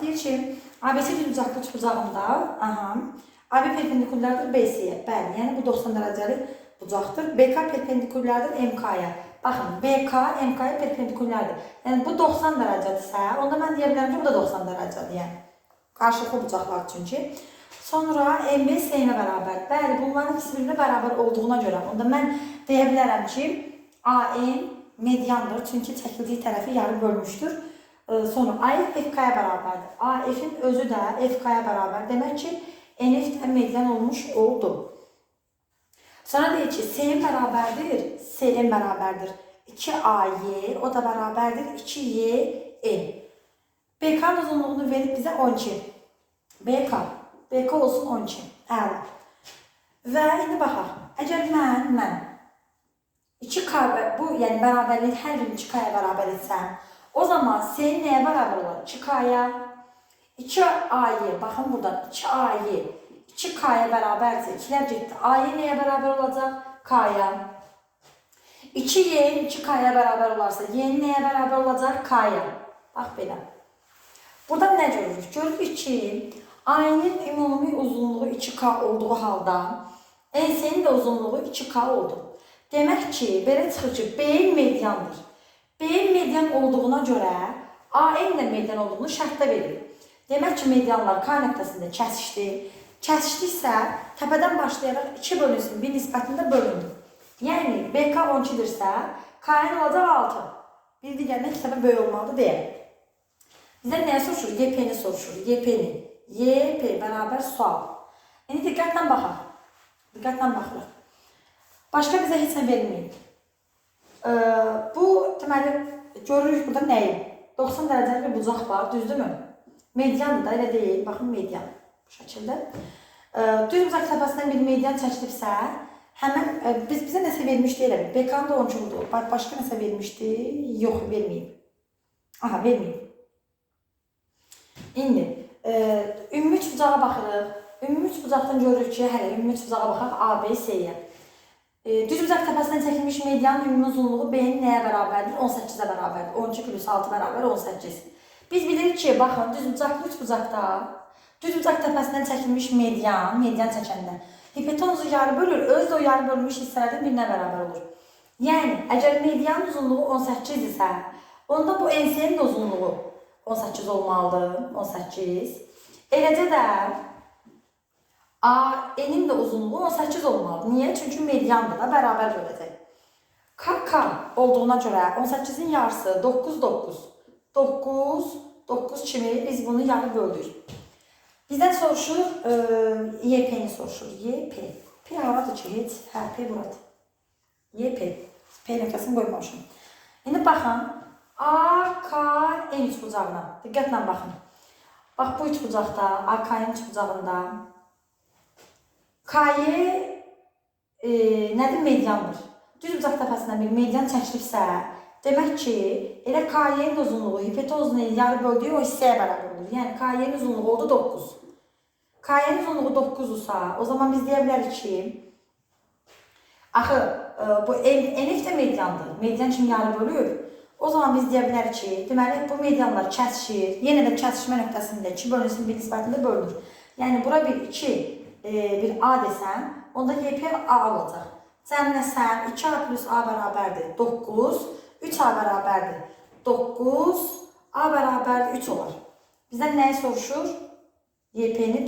deyir ki, ABC düzbucaqlı üçbucağında, aha, AB perpendikulyardır BC-yə. Bəli, yəni bu 90 dərəcəli bucaqdır. BK perpendikulyardır MK-ya. Baxın, BK MK-ya perpendikulyardır. Yəni bu 90 dərəcədirsə, onda mən deyə bilərəm ki, bu da 90 dərəcədir, yəni. Qarşılıqlı bucaqlar çünki. Sonra MB S-nə bərabər. Bəli, bunların ikisi birbirine bərabər olduğuna görə, onda mən deyə bilərəm ki, AN mediandır, çünki çəkildiyi tərəfi yarı bölmüşdür. Ee, Sonra AF FK-ya bərabərdir. AF-in özü də FK-ya bərabər. Demək ki, NF də median olmuş oldu. Sonra deyir ki, SN bərabərdir, SN bərabərdir. 2AY, o da bərabərdir 2YN. BK-nın uzunluğunu verib bizə 12. BK, BK olsun 12. Əla. Və indi baxaq. Əgər mən, mən 2K və- bu, yəni bərabərlik hər birini 2K-ya bərabər o zaman S nəyə bərabər olar? 2K-ya. 2A'yı, baxın buradan 2A'yı 2K'ya bərabərsə, 2-lər getdi. A'yı nəyə bərabər olacaq? K'ya. 2Y 2K'ya bərabər olarsa, Y nəyə bərabər olacaq? K'ya. Bax belə. Burada nə görürük? Görürük ki, A'nın ümumi uzunluğu 2K olduğu halda, NS'nin də uzunluğu 2K oldu. Demək ki, belə çıxır ki, B mediandır. B median olduğuna görə AN də median olduğunu şərtdə verir. Demək ki, medianlar K nöqtəsində kəsişdi. Kəsişdiksə, təpədən başlayaraq 2 bölünsün, 1 nisbətində bölünür. Yəni, BK 12-dirsə, KN olacaq 6. Bir digərindən dəfə böyük olmalıdır deyə. Bizdən nəyə soruşur? YP-ni soruşur. YP-ni. YP bərabər sual. İndi diqqətlə baxaq. Diqqətlə baxırıq. Başqa bizə heç nə verməyib. Ee, bu deməli görürük burada nəyi? 90 dərəcəli bir bucaq var, düzdürmü? Mediandır da, elə deyil. Baxın median bu şəkildə. Ee, düz bucaq təpəsindən bir median çəkilibsə, həmin e, biz bizə nəsə vermişdi elə. BK-nın da 13 oldu. Ba- Başqa nəsə vermişdi? Yox, verməyib. Aha, verməyib. İndi e, ümumi üç bucağa baxırıq. Ümumi üç bucaqdan görürük ki, hələ ümumi üç bucağa baxaq A, B, C-yə. Düz bucaq təpəsindən çəkilmiş medianın ümumi uzunluğu B-nin nəyə bərabərdir? 18-ə bərabərdir. 12 plus 6 bərabər 18. Biz bilirik ki, baxın, düz bucaqlı üç bucaqda düz bucaq təpəsindən çəkilmiş median, median çəkəndə hipotenuzu yarı bölür, öz də o yarı bölünmüş hissələrdən birinə bərabər olur. Yəni, əgər medianın uzunluğu 18 isə, onda bu NC-nin uzunluğu 18 olmalıdır. 18. Eləcə də AN-in də uzunluğu 18 olmalıdır. Niyə? Çünki mediandır da bərabər böləcək. KK olduğuna görə 18-in yarısı 9 9. 9 9 kimi biz bunu yarı böldük. Bizdən soruşur, e, YP-ni soruşur. YP. P haradır ki, heç? Hə, P buradır. YP. P nöqtəsini qoymamışam. İndi baxın. A, K, N üç bucağına. Diqqətlə baxın. Bax bu üç bucaqda, A, K, N üç bucağında K-yi e, nədir? Mediandır. Düz bucaq təpəsindən bir median çəkilibsə, demək ki, elə K-yin uzunluğu hipotenuzunu yarı böldüyü o hissəyə bərabər olur. Yəni K-yin uzunluğu oldu 9. K-yin uzunluğu 9-dursa, o zaman biz deyə bilərik ki, axı e, bu NF də mediandır. Median kimi yarı bölür. O zaman biz deyə bilərik ki, deməli bu medianlar kəsişir. Yenə də kəsişmə nöqtəsində 2 bölünsün bir nisbətində bölünür. Yəni bura bir 2, e, bir A desən, onda YP A olacaq. Cəmləsən 2A plus A bərabərdir 9, 3A bərabərdir 9, A bərabərdir 3 olar. Bizdən nəyi soruşur? YP-ni